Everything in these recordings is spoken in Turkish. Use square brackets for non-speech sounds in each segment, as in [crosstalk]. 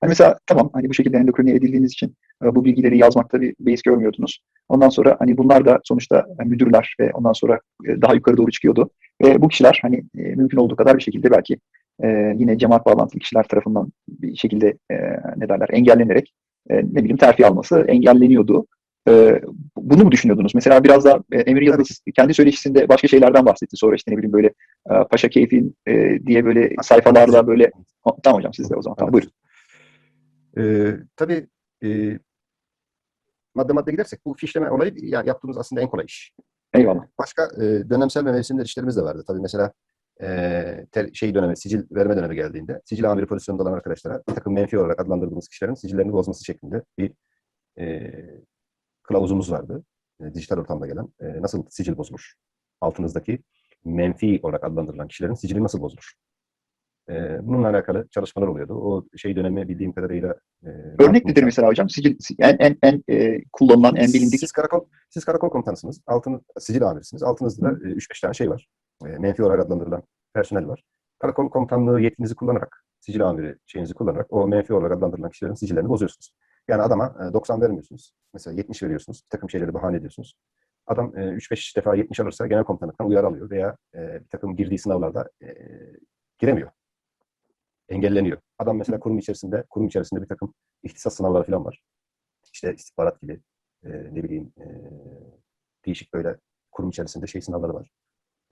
Hani mesela tamam hani bu şekilde endokrine edildiğiniz için e, bu bilgileri yazmakta bir beis görmüyordunuz. Ondan sonra hani bunlar da sonuçta yani müdürler ve ondan sonra e, daha yukarı doğru çıkıyordu. Ve bu kişiler hani e, mümkün olduğu kadar bir şekilde belki e, yine cemaat bağlantılı kişiler tarafından bir şekilde e, ne derler engellenerek e, ne bileyim terfi alması engelleniyordu. E, bunu mu düşünüyordunuz? Mesela biraz da e, Emir Yıldız kendi söyleşisinde başka şeylerden bahsetti. Sonra işte ne bileyim böyle e, Paşa Keyfin e, diye böyle sayfalarla böyle tamam hocam siz de o zaman tamam buyurun. Ee, tabii e, madde madde gidersek bu fişleme olayı yani yaptığımız aslında en kolay iş. Eyvallah. Başka e, dönemsel ve mevsimsel işlerimiz de vardı. Tabii mesela e, tel, şey dönemi, sicil verme dönemi geldiğinde sicil amiri pozisyonunda olan arkadaşlara bir takım menfi olarak adlandırdığımız kişilerin sicillerini bozması şeklinde bir e, kılavuzumuz vardı. E, dijital ortamda gelen. E, nasıl sicil bozulur? Altınızdaki menfi olarak adlandırılan kişilerin sicili nasıl bozulur? E, bununla alakalı çalışmalar oluyordu. O şey dönemi bildiğim kadarıyla e, Örnek nedir mesela hocam? Sicil, en, en, en e, kullanılan, en bilindik siz karakol, siz karakol komutanısınız. Altın, sicil amirsiniz. Altınızda da e, 3-5 tane şey var. E, menfi olarak adlandırılan personel var. Karakol komutanlığı yetkinizi kullanarak, sicil amiri şeyinizi kullanarak o menfi olarak adlandırılan kişilerin sicillerini bozuyorsunuz. Yani adama e, 90 vermiyorsunuz. Mesela 70 veriyorsunuz. Bir takım şeyleri bahane ediyorsunuz. Adam e, 3-5 defa 70 alırsa genel komutanlıktan uyarı alıyor veya e, bir takım girdiği sınavlarda e, giremiyor. Engelleniyor. Adam mesela kurum içerisinde kurum içerisinde bir takım ihtisas sınavları falan var. İşte istihbarat gibi e, ne bileyim e, değişik böyle kurum içerisinde şey sınavları var.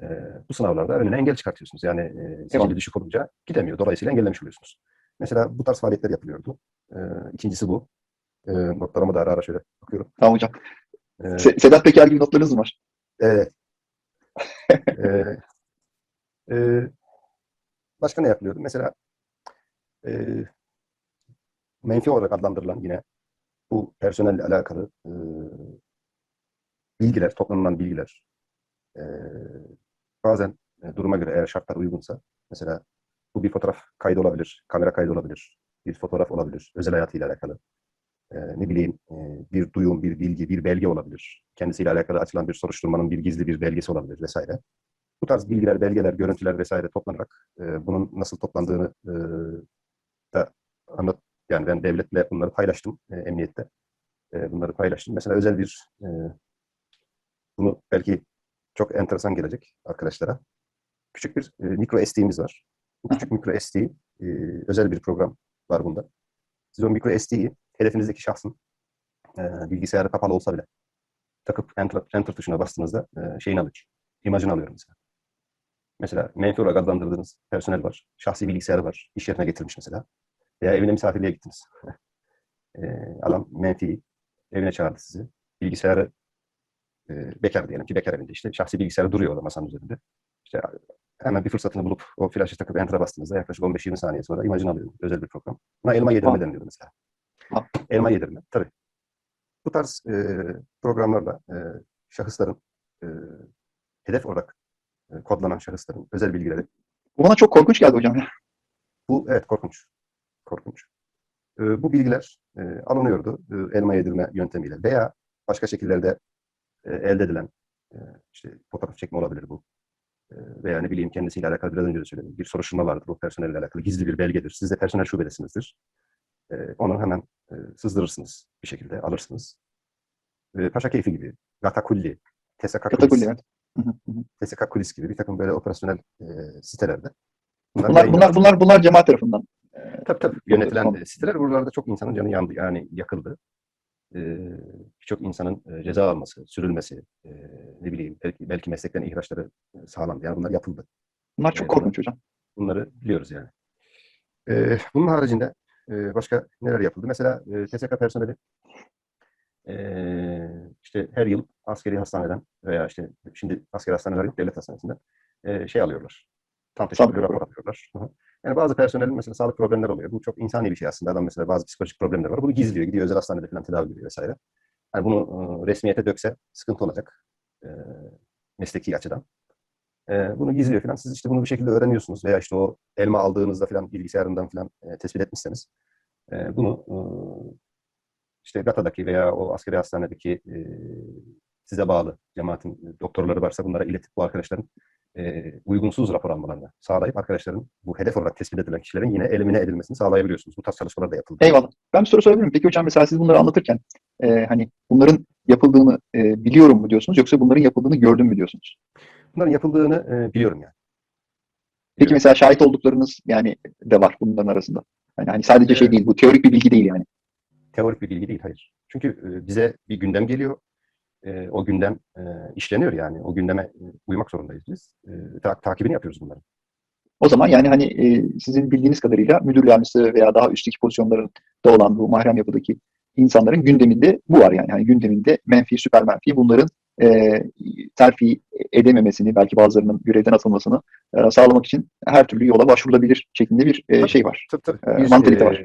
E, bu sınavlarda önüne engel çıkartıyorsunuz. Yani e, sicili düşük olunca gidemiyor. Dolayısıyla engellemiş oluyorsunuz. Mesela bu tarz faaliyetler yapılıyordu. E, ikincisi bu. E, notlarıma da ara ara şöyle bakıyorum. Tamam hocam. E, Se- Sedat Peker gibi notlarınız mı var? Evet. [laughs] e, e, başka ne yapılıyordu? Mesela e, menfi olarak adlandırılan yine bu personelle alakalı e, bilgiler, toplanılan bilgiler e, bazen e, duruma göre eğer şartlar uygunsa mesela bu bir fotoğraf kaydı olabilir, kamera kaydı olabilir, bir fotoğraf olabilir, özel hayatıyla alakalı. E, ne bileyim e, bir duyum, bir bilgi, bir belge olabilir. Kendisiyle alakalı açılan bir soruşturmanın bir gizli bir belgesi olabilir vesaire. Bu tarz bilgiler, belgeler, görüntüler vesaire toplanarak e, bunun nasıl toplandığını e, da anlat yani ben devletle bunları paylaştım e, emniyette. E, bunları paylaştım. Mesela özel bir e, bunu belki çok enteresan gelecek arkadaşlara. Küçük bir e, mikro SD'miz var. Bu küçük mikro SD e, özel bir program var bunda. Siz o mikro SD'yi hedefinizdeki şahsın e, bilgisayarı kapalı olsa bile takıp enter, enter tuşuna bastığınızda e, şeyini alıyor. İmajını alıyor mesela. Mesela menfi olarak adlandırdığınız personel var. Şahsi bilgisayarı var. İş yerine getirmiş mesela. Veya evine misafirliğe gittiniz. [laughs] e, adam menfi evine çağırdı sizi. Bilgisayarı e, bekar diyelim ki bekar evinde işte. Şahsi bilgisayarı duruyor orada masanın üzerinde. İşte hemen bir fırsatını bulup o flaşı takıp enter'a bastığınızda yaklaşık 15-20 saniye sonra imajını alıyor. Özel bir program. Buna elma yedirme deniliyor mesela. Ha. Elma yedirme. Tabii. Bu tarz e, programlarla e, şahısların e, hedef olarak e, kodlanan şahısların özel bilgileri Bu bana çok korkunç geldi hocam ya. bu evet korkunç. Korkunç. E, bu bilgiler e, alınıyordu e, elma yedirme yöntemiyle veya başka şekillerde e, elde edilen e, işte fotoğraf çekme olabilir bu. E, veya ne bileyim kendisiyle alakalı biraz önce de söyledim. Bir soruşturma vardır bu personelle alakalı. Gizli bir belgedir. Siz de personel şubedesinizdir. E, onu hemen e, sızdırırsınız bir şekilde alırsınız. E, Paşa Keyfi gibi, Gatakulli, TSK Kulis, evet. TSK Kulis gibi bir takım böyle operasyonel e, sitelerde. Bunlar, yayınlanır. bunlar, bunlar, bunlar cemaat tarafından. Tabii tabii. Yönetilen e, siteler buralarda çok insanın canı yandı. Yani yakıldı. Ee, Birçok insanın e, ceza alması, sürülmesi, e, ne bileyim belki, belki meslekten ihraçları e, sağlandı. Yani bunlar yapıldı. Bunlar çok Evet, korkunç hocam. Bunları biliyoruz yani. Ee, bunun haricinde e, başka neler yapıldı? Mesela e, TSK personeli e, işte her yıl askeri hastaneden veya işte şimdi askeri hastaneler yok, devlet hastanesinde e, şey alıyorlar. Tam Sağlık rapor alıyorlar. Hı hı. Yani bazı personelin mesela sağlık problemleri oluyor. Bu çok insani bir şey aslında. Adam mesela bazı psikolojik problemler var. Bunu gizliyor. Gidiyor özel hastanede falan tedavi görüyor vesaire. Yani bunu e, resmiyete dökse sıkıntı olacak. E, mesleki açıdan. E, bunu gizliyor falan. Siz işte bunu bir şekilde öğreniyorsunuz. Veya işte o elma aldığınızda falan bilgisayarından falan e, tespit etmişseniz e, bunu e, işte GATA'daki veya o askeri hastanedeki e, size bağlı cemaatin doktorları varsa bunlara iletip bu arkadaşların e, uygunsuz rapor almalarını sağlayıp arkadaşların bu hedef olarak tespit edilen kişilerin yine elimine edilmesini sağlayabiliyorsunuz. Bu tarz çalışmalar da yapıldı. Eyvallah. Ben bir soru sorabilir miyim? Peki hocam mesela siz bunları anlatırken e, hani bunların yapıldığını e, biliyorum mu diyorsunuz yoksa bunların yapıldığını gördüm mü diyorsunuz? Bunların yapıldığını e, biliyorum yani. Peki mesela şahit olduklarınız yani de var bunların arasında. Yani hani sadece şey Evet. değil bu teorik bir bilgi değil yani. Teorik bir bilgi değil, hayır. Çünkü bize bir gündem geliyor. E, o gündem e, işleniyor yani. O gündeme e, uymak zorundayız biz. E, ta- takibini yapıyoruz bunların. O zaman yani hani e, sizin bildiğiniz kadarıyla müdür yardımcısı veya daha üstteki pozisyonların da olan bu mahrem yapıdaki insanların gündeminde bu var yani. Hani gündeminde menfi, süper menfi bunların e, terfi edememesini, belki bazılarının görevden atılmasını e, sağlamak için her türlü yola başvurulabilir şeklinde bir e, şey var. Tabii, tabii. E, mantalite var.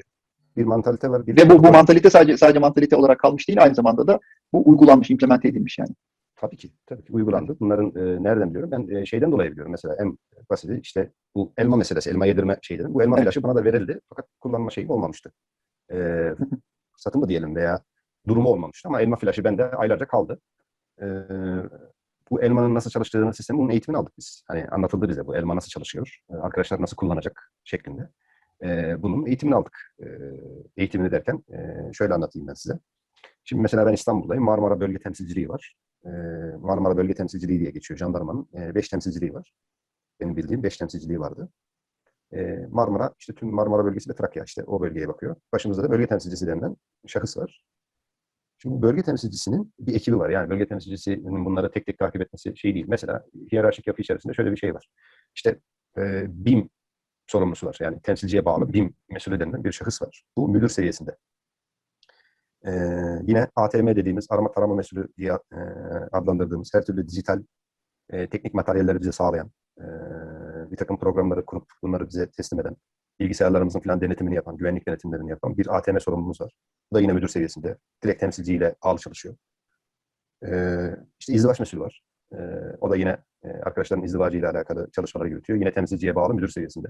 Bir mantalite var. Bir Ve bu, bu mantalite sadece sadece mantalite olarak kalmış değil, aynı zamanda da bu uygulanmış, implemente edilmiş yani. Tabii ki. Tabii ki uygulandı. Bunların e, nereden biliyorum? Ben e, şeyden dolayı biliyorum. Mesela en basiti işte bu elma meselesi, elma yedirme şeyleri. Bu elma Evet. flaşı bana da verildi. Fakat kullanma şeyim olmamıştı. E, satın mı diyelim veya durumu olmamıştı. Ama elma flaşı bende aylarca kaldı. E, bu elmanın nasıl çalıştığını sistemi, bunun eğitimini aldık biz. Hani anlatıldı bize bu elma nasıl çalışıyor, e, arkadaşlar nasıl kullanacak şeklinde. E, bunun eğitimini aldık. E, eğitimini derken e, şöyle anlatayım ben size. Şimdi mesela ben İstanbul'dayım. Marmara Bölge Temsilciliği var. E, Marmara Bölge Temsilciliği diye geçiyor jandarmanın. 5 temsilciliği var. Benim bildiğim 5 temsilciliği vardı. E, Marmara, işte tüm Marmara bölgesi ve Trakya işte o bölgeye bakıyor. Başımızda da bölge temsilcisi denilen şahıs var. Şimdi bölge temsilcisinin bir ekibi var. Yani bölge temsilcisinin bunları tek tek takip etmesi şey değil. Mesela hiyerarşik yapı içerisinde şöyle bir şey var. İşte e, BİM sorumlusu var. Yani temsilciye bağlı BİM mesulü denilen bir şahıs var. Bu müdür seviyesinde. Ee, yine ATM dediğimiz arama tarama mesulü diye e, adlandırdığımız her türlü dijital e, teknik materyalleri bize sağlayan, e, bir takım programları kurup bunları bize teslim eden, bilgisayarlarımızın falan denetimini yapan, güvenlik denetimlerini yapan bir ATM sorumlumuz var. Bu da yine müdür seviyesinde. Direkt temsilciyle ağlı çalışıyor. Ee, işte izdivaç mesulü var. Ee, o da yine e, arkadaşların izdivacıyla alakalı çalışmaları yürütüyor. Yine temsilciye bağlı müdür seviyesinde.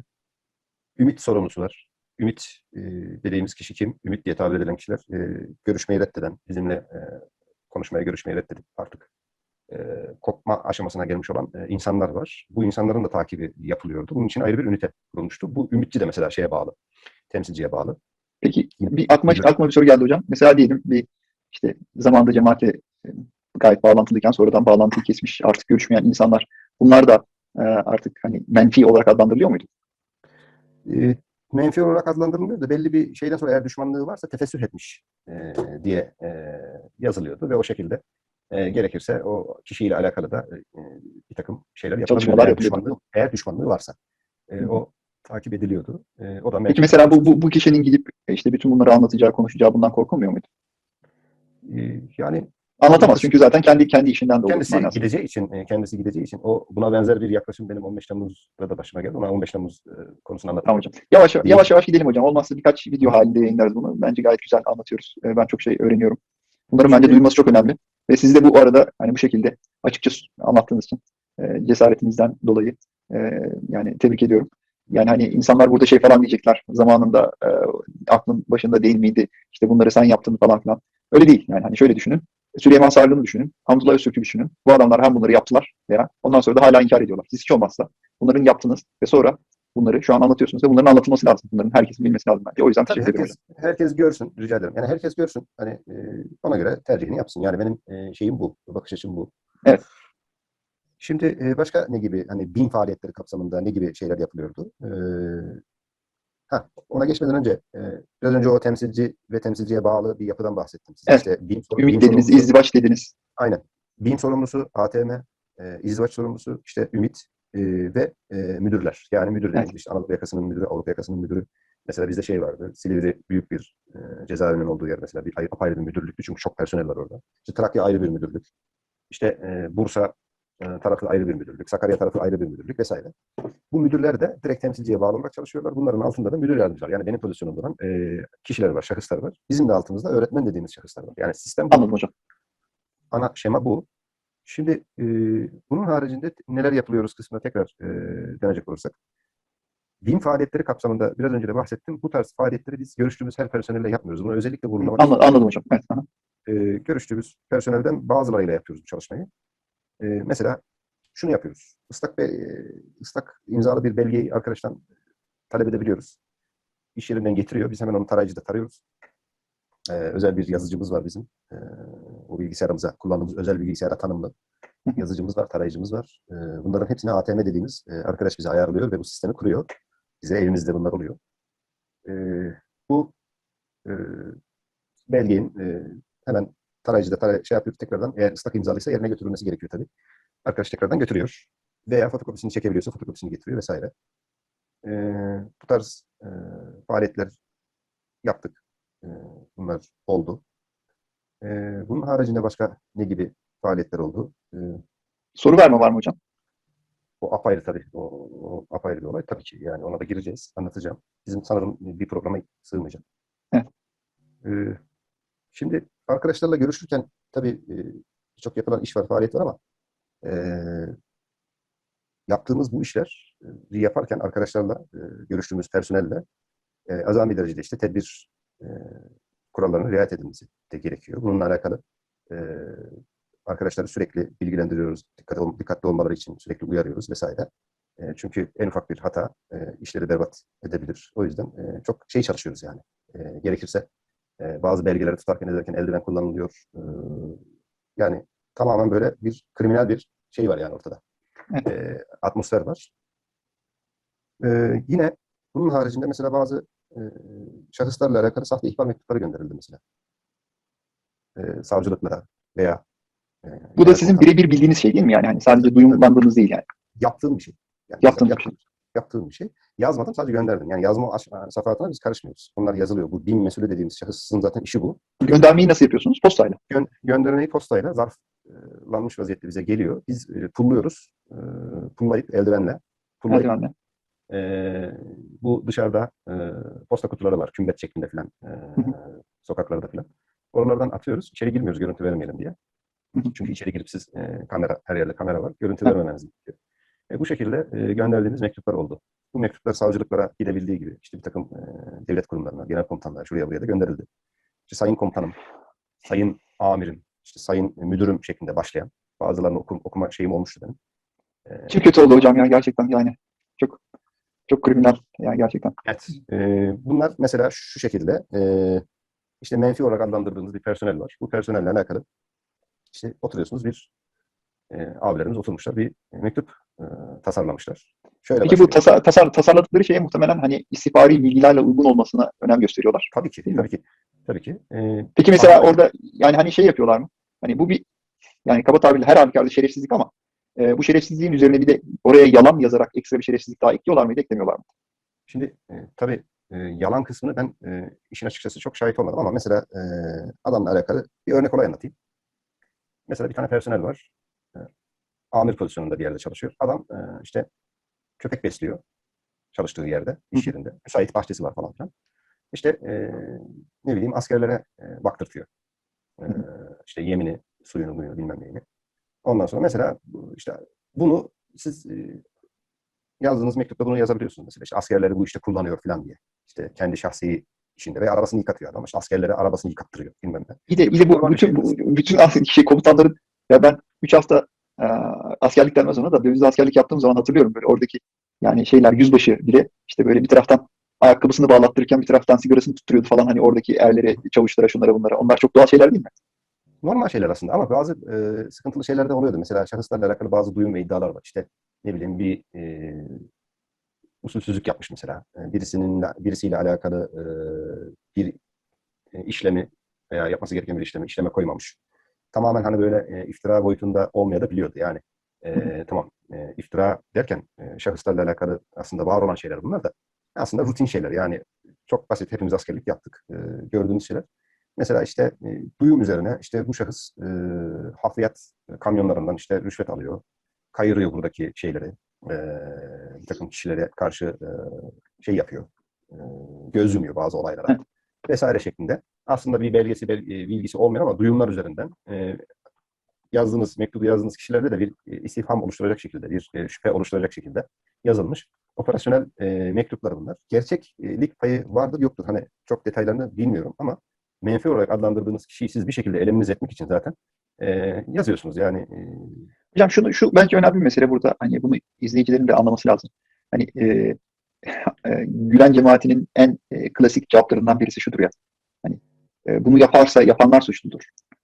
Ümit sorumlusu var. Ümit e, dediğimiz kişi kim? Ümit diye tabir edilen kişiler e, görüşmeyi reddeden, bizimle e, konuşmaya görüşmeyi reddedip artık e, kopma aşamasına gelmiş olan e, insanlar var. Bu insanların da takibi yapılıyordu. Bunun için ayrı bir ünite kurulmuştu. Bu ümitçi de mesela şeye bağlı, temsilciye bağlı. Peki bir aklıma, aklıma bir soru geldi hocam. Mesela diyelim bir işte zamanda cemaatle e, gayet bağlantılıyken sonradan bağlantıyı kesmiş artık görüşmeyen insanlar bunlar da e, artık hani menfi olarak adlandırılıyor muydu? E, menfi olarak adlandırılmıyor da belli bir şeyden sonra eğer düşmanlığı varsa tefessüh etmiş e, diye e, yazılıyordu ve o şekilde e, gerekirse o kişiyle alakalı da e, bir takım şeyler yapılabiliyor. Eğer düşmanlığı, eğer düşmanlığı varsa. E, Hı o takip ediliyordu. E, o da Peki mesela bu, bu, bu kişinin gidip e, işte bütün bunları anlatacağı, konuşacağı bundan korkulmuyor muydu? E, yani Anlatamaz çünkü zaten kendi kendi işinden dolayı. kendisi manasında. gideceği için e, kendisi gideceği için o buna benzer bir yaklaşım benim 15 Temmuz'da da başıma geldi. Ona 15 Temmuz e, konusunu anlatayım. Tamam hocam. Yavaş yavaş yavaş gidelim hocam. Olmazsa birkaç video halinde yayınlarız bunu. Bence gayet güzel anlatıyoruz. E, Ben çok şey öğreniyorum. Bunların bence duyulması çok önemli. Ve siz de bu arada hani bu şekilde açıkça anlattığınız için cesaretinizden dolayı yani tebrik ediyorum. Yani hani insanlar burada şey falan diyecekler. Zamanında e, aklın başında değil miydi? İşte bunları sen yaptın falan filan. Öyle değil. Yani hani şöyle düşünün. Süleyman Sarlı'nı düşünün. Hamdullah Öztürk'ü düşünün. Bu adamlar hem bunları yaptılar veya ondan sonra da hala inkar ediyorlar. Siz hiç olmazsa bunların yaptınız ve sonra bunları şu an anlatıyorsunuz ve bunların anlatılması lazım. Bunların herkesin bilmesi lazım bence. O yüzden Tabii herkes, herkes görsün, rica ederim. Yani herkes görsün. Hani e, ona göre tercihini yapsın. Yani benim e, şeyim bu, bakış açım bu. Evet. Şimdi e, başka ne gibi hani bin faaliyetleri kapsamında ne gibi şeyler yapılıyordu? E, ha, ona geçmeden önce e, biraz önce o temsilci ve temsilciye bağlı bir yapıdan bahsettim. Size. Evet. İşte BİM, Ümit BİM dediniz, izdivaç dediniz. Aynen. BİM sorumlusu, ATM, e, izdivaç sorumlusu, işte Ümit e, ve e, müdürler. Yani müdür dediğimiz işte Anadolu yakasının müdürü, Avrupa yakasının müdürü. Mesela bizde şey vardı. Silivri büyük bir e, cezaevinin olduğu yer mesela bir ayrı, apayrı bir müdürlüktü çünkü çok personel var orada. İşte Trakya ayrı bir müdürlük. İşte e, Bursa tarafı ayrı bir müdürlük, Sakarya tarafı ayrı bir müdürlük vesaire. Bu müdürler de direkt temsilciye bağlı olarak çalışıyorlar. Bunların altında da müdür yardımcılar. Yani benim pozisyonumda olan e, kişiler var, şahıslar var. Bizim de altımızda öğretmen dediğimiz şahıslar var. Yani sistem bu Anladım hocam. ana şema bu. Şimdi e, bunun haricinde neler yapılıyoruz kısmına tekrar e, dönecek olursak. Din faaliyetleri kapsamında biraz önce de bahsettim. Bu tarz faaliyetleri biz görüştüğümüz her personelle yapmıyoruz. Bunu özellikle vurgulamak Anladım, anladım hocam. Evet, e, görüştüğümüz personelden bazılarıyla yapıyoruz bu çalışmayı. E, mesela şunu yapıyoruz. Islak, be, ıslak imzalı bir belgeyi arkadaştan talep edebiliyoruz. İş yerinden getiriyor. Biz hemen onu tarayıcıda tarıyoruz. Ee, özel bir yazıcımız var bizim. Ee, o bilgisayarımıza kullandığımız özel bilgisayara tanımlı [laughs] yazıcımız var, tarayıcımız var. Ee, bunların hepsine ATM dediğimiz e, arkadaş bize ayarlıyor ve bu sistemi kuruyor. Bize evimizde bunlar oluyor. Ee, bu e, belgenin e, hemen tarayıcıda taray şey yapıyor tekrardan eğer ıslak imzalıysa yerine götürülmesi gerekiyor tabii. Arkadaş tekrardan götürüyor. Veya fotokopisini çekebiliyorsa fotokopisini getiriyor vesaire. Ee, bu tarz e, faaliyetler yaptık. Ee, bunlar oldu. Ee, bunun haricinde başka ne gibi faaliyetler oldu? Ee, Soru verme var mı hocam? o apayrı tabii. O, o apayrı bir olay. Tabii ki yani ona da gireceğiz. Anlatacağım. Bizim sanırım bir programa sığmayacak. Evet. Ee, şimdi arkadaşlarla görüşürken tabii e, birçok yapılan iş var, faaliyet var ama e, yaptığımız bu işler e, yaparken arkadaşlarla e, görüştüğümüz personelle e, azami derecede işte tedbir e, kurallarına riayet edilmesi de gerekiyor. Bununla alakalı e, arkadaşları sürekli bilgilendiriyoruz. Dikkat ol- dikkatli olmaları için sürekli uyarıyoruz vesaire. E, çünkü en ufak bir hata e, işleri berbat edebilir. O yüzden e, çok şey çalışıyoruz yani. E, gerekirse e, bazı belgeleri tutarken ederken eldiven kullanılıyor. E, yani tamamen böyle bir kriminal bir şey var yani ortada. E, atmosfer var. E, yine bunun haricinde mesela bazı e, şahıslarla alakalı sahte ihbar mektupları gönderildi mesela. E, savcılıklara veya e, Bu da sizin birebir bildiğiniz şey değil mi yani? Hani sadece duyumlandığınız değil yani. yaptığım bir şey. Yani Yaptığınız bir yaptığım, yaptığım bir şey. Yazmadım sadece gönderdim. Yani yazma aş- safahatına biz karışmıyoruz. Onlar yazılıyor. Bu bin mesulü dediğimiz şahısın zaten işi bu. Göndermeyi nasıl yapıyorsunuz? Postayla. Gö- göndermeyi postayla zarflanmış vaziyette bize geliyor. Biz e, pulluyoruz. E, pullayıp eldivenle. Pullayıp, Eldivenle. e, bu dışarıda e, posta kutuları var. Kümbet şeklinde falan. E, sokaklarda falan. Oralardan atıyoruz. İçeri girmiyoruz görüntü vermeyelim diye. Çünkü içeri girip siz e, kamera, her yerde kamera var. Görüntü vermemeniz gerekiyor. E, bu şekilde e, gönderdiğimiz mektuplar oldu. Bu mektuplar savcılıklara gidebildiği gibi işte bir takım e, devlet kurumlarına, genel komutanlara şuraya buraya da gönderildi. İşte sayın komutanım, sayın amirim, işte sayın müdürüm şeklinde başlayan bazılarını okum, okuma şeyim olmuştu benim. E, Çok kötü oldu hocam ya gerçekten yani. Çok çok kriminal yani gerçekten. Evet. E, bunlar mesela şu şekilde e, işte menfi olarak adlandırdığımız bir personel var. Bu personelle alakalı işte oturuyorsunuz bir e, abilerimiz oturmuşlar bir mektup e, tasarlamışlar. Şöyle Peki bu başlıyor. tasar, tasar, tasarladıkları şeye muhtemelen hani istihbari bilgilerle uygun olmasına önem gösteriyorlar. Tabii ki, tabii ki. Tabii ki. E, Peki mesela Ama- orada yani hani şey yapıyorlar mı? Hani bu bir yani kaba tabirle her halükarda şerefsizlik ama e, bu şerefsizliğin üzerine bir de oraya yalan yazarak ekstra bir şerefsizlik daha ekliyorlar mıydı, eklemiyorlar mı? Şimdi e, tabii e, yalan kısmını ben e, işin açıkçası çok şahit olmadım ama mesela e, adamla alakalı bir örnek olay anlatayım. Mesela bir tane personel var. Amir pozisyonunda bir yerde çalışıyor. Adam e, işte köpek besliyor çalıştığı yerde, iş yerinde. Müsait bahçesi var falan filan. İşte e, ne bileyim askerlere e, baktırtıyor. E, işte yemini, suyunu, muyunu bilmem neyini. Ondan sonra mesela işte bunu siz e, yazdığınız mektupta bunu yazabiliyorsunuz mesela. İşte askerleri bu işte kullanıyor falan diye. İşte kendi şahsi işinde veya arabasını yıkatıyor adam. İşte askerlere arabasını yıkattırıyor bilmem ne. Bir de bir de bu bütün şey bu, bütün şey komutanların ya ben 3 hafta e, askerlikten sonra da dövizde askerlik yaptığım zaman hatırlıyorum böyle oradaki yani şeyler yüzbaşı bile işte böyle bir taraftan ayakkabısını bağlattırırken bir taraftan sigarasını tutturuyordu falan hani oradaki erlere, çavuşlara, şunlara bunlara. Onlar çok doğal şeyler değil mi? Normal şeyler aslında ama bazı e, sıkıntılı şeyler de oluyordu. Mesela şahıslarla alakalı bazı duyum ve iddialar var. İşte ne bileyim bir e, usulsüzlük yapmış mesela. E, birisinin birisiyle alakalı e, bir e, işlemi veya yapması gereken bir işlemi işleme koymamış. Tamamen hani böyle e, iftira boyutunda olmayabiliyordu. Yani e, tamam e, iftira derken e, şahıslarla alakalı aslında var olan şeyler bunlar da aslında rutin şeyler. Yani çok basit hepimiz askerlik yaptık. E, gördüğümüz şeyler. Mesela işte e, duyum üzerine işte bu şahıs e, hafriyat kamyonlarından işte rüşvet alıyor. Kayırıyor buradaki şeyleri. E, bir takım kişilere karşı e, şey yapıyor. E, göz yumuyor bazı olaylara. Vesaire şeklinde. Aslında bir belgesi, bel- e, bilgisi olmayan ama duyumlar üzerinden e, yazdığınız, mektubu yazdığınız kişilerde de bir e, istifham oluşturacak şekilde, bir şüphe oluşturacak şekilde yazılmış. Operasyonel mektuplar bunlar. Gerçeklik payı vardır yoktur. Hani çok detaylarını bilmiyorum ama menfi olarak adlandırdığınız kişiyi siz bir şekilde eliminiz etmek için zaten yazıyorsunuz. Yani Hocam şunu şu bence önemli bir mesele burada. Hani bunu izleyicilerin de anlaması lazım. Hani e, [laughs] e, Gülen cemaatinin en e, klasik cevaplarından birisi şudur ya. Hani e, bunu yaparsa yapanlar suçludur.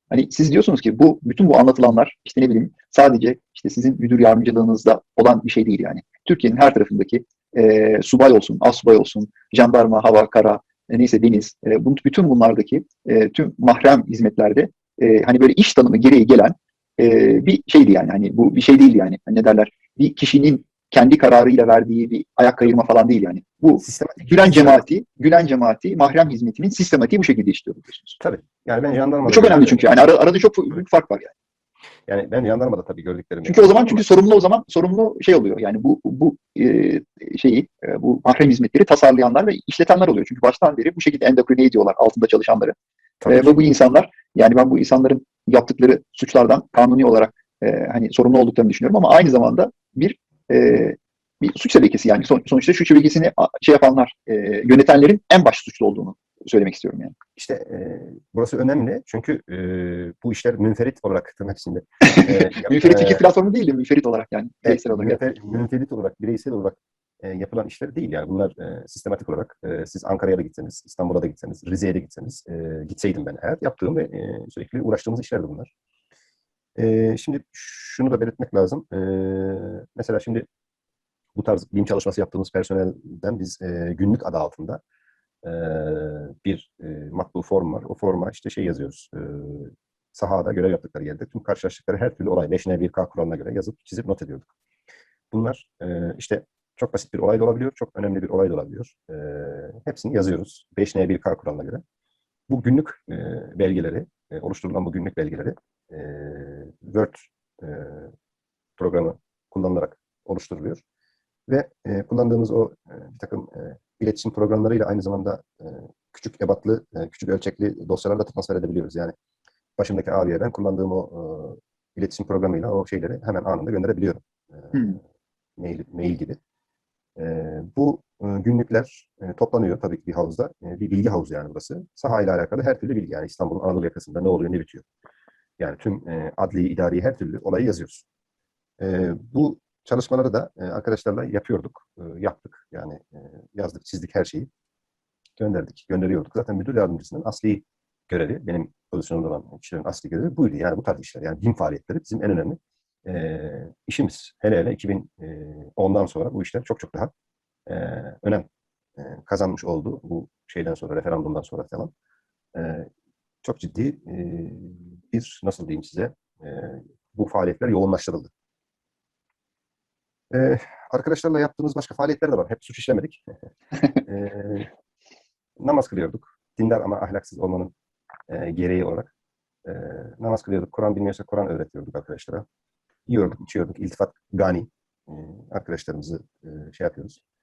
Hani siz diyorsunuz ki bu bütün bu anlatılanlar işte ne bileyim sadece işte sizin müdür yardımcılığınızda olan bir şey değil yani. Türkiye'nin her tarafındaki e, subay olsun, assubay olsun, jandarma, hava, kara, e, neyse deniz, e, bu, bütün bunlardaki e, tüm mahrem hizmetlerde e, hani böyle iş tanımı gereği gelen e, bir şeydi yani. Hani bu bir şey değil yani. Hani ne derler? Bir kişinin kendi kararıyla verdiği bir ayak kayırma falan değil yani. Bu Sistematik. Gülen cemaati, Gülen cemaati mahrem hizmetinin sistematiği bu şekilde işliyor biliyorsunuz. Tabii. Yani ben jandarmada Bu çok önemli çünkü. Yani ara- arada çok büyük fark var yani. Yani ben jandarmada tabii gördüklerim. Çünkü o zaman çünkü sorumlu o zaman sorumlu şey oluyor. Yani bu bu e, şeyi e, bu mahrem hizmetleri tasarlayanlar ve işletenler oluyor. Çünkü baştan beri bu şekilde endokrine ediyorlar altında çalışanları. Tabii E, ve bu insanlar yani ben bu insanların yaptıkları suçlardan kanuni olarak e, hani sorumlu olduklarını düşünüyorum ama aynı zamanda bir e, bir suç şebekesi yani Son- sonuçta suç şebekesini şey yapanlar e, yönetenlerin en baş suçlu olduğunu söylemek istiyorum yani. İşte e, burası önemli çünkü e, bu işler münferit olarak tırnak içinde. [laughs] e, yap- Müferit e, fikir platformu değil de müferit olarak yani. Bireysel olarak. münfer- münferit olarak, bireysel olarak e, yapılan işler değil. Yani bunlar e, sistematik olarak e, siz Ankara'ya da gitseniz, İstanbul'a da gitseniz, Rize'ye de gitseniz, e, gitseydim ben eğer yaptığım ve e, sürekli uğraştığımız işlerdi bunlar. E, şimdi şunu da belirtmek lazım. E, mesela şimdi bu tarz bilim çalışması yaptığımız personelden biz e, günlük adı altında e, bir e, matbu form var. O forma işte şey yazıyoruz. E, sahada görev yaptıkları yerde tüm karşılaştıkları her türlü olay 5N1K kuralına göre yazıp çizip not ediyorduk. Bunlar e, işte çok basit bir olay da olabiliyor, çok önemli bir olay da olabiliyor. E, hepsini yazıyoruz 5N1K kuralına göre. Bu günlük e, belgeleri, e, oluşturulan bu günlük belgeleri e, Word e, programı kullanılarak oluşturuluyor. Ve e, kullandığımız o e, bir takım e, iletişim programlarıyla aynı zamanda e, küçük ebatlı, e, küçük ölçekli dosyaları da transfer edebiliyoruz. Yani başımdaki ben kullandığım o e, iletişim programıyla o şeyleri hemen anında gönderebiliyorum. E, Hmm. mail, mail gibi. E, bu e, günlükler e, toplanıyor tabii ki bir havuzda. E, bir bilgi havuzu yani burası. Saha ile alakalı her türlü bilgi. Yani İstanbul'un Anadolu yakasında ne oluyor, ne bitiyor. Yani tüm e, adli, idari her türlü olayı yazıyoruz. E, bu çalışmaları da e, arkadaşlarla yapıyorduk. E, yaptık. Yani e, yazdık, çizdik her şeyi. Gönderdik, gönderiyorduk. Zaten müdür yardımcısının asli görevi, benim pozisyonumda olan kişilerin asli görevi buydu. Yani bu tarz işler. Yani bilim faaliyetleri bizim en önemli e, işimiz. Hele hele 2010'dan sonra bu işler çok çok daha e, önem e, kazanmış oldu. Bu şeyden sonra, referandumdan sonra falan. E, çok ciddi e, bir, nasıl diyeyim size, e, bu faaliyetler yoğunlaştırıldı. E, arkadaşlarla yaptığımız başka faaliyetler de var. Hep suç işlemedik. [laughs] e, namaz kılıyorduk. Dindar ama ahlaksız olmanın e, gereği olarak. E, namaz kılıyorduk. Kur'an bilmiyorsa Kur'an öğretiyorduk arkadaşlara. Yiyorduk, içiyorduk. İltifat gani. E, arkadaşlarımızı e, şey yapıyoruz.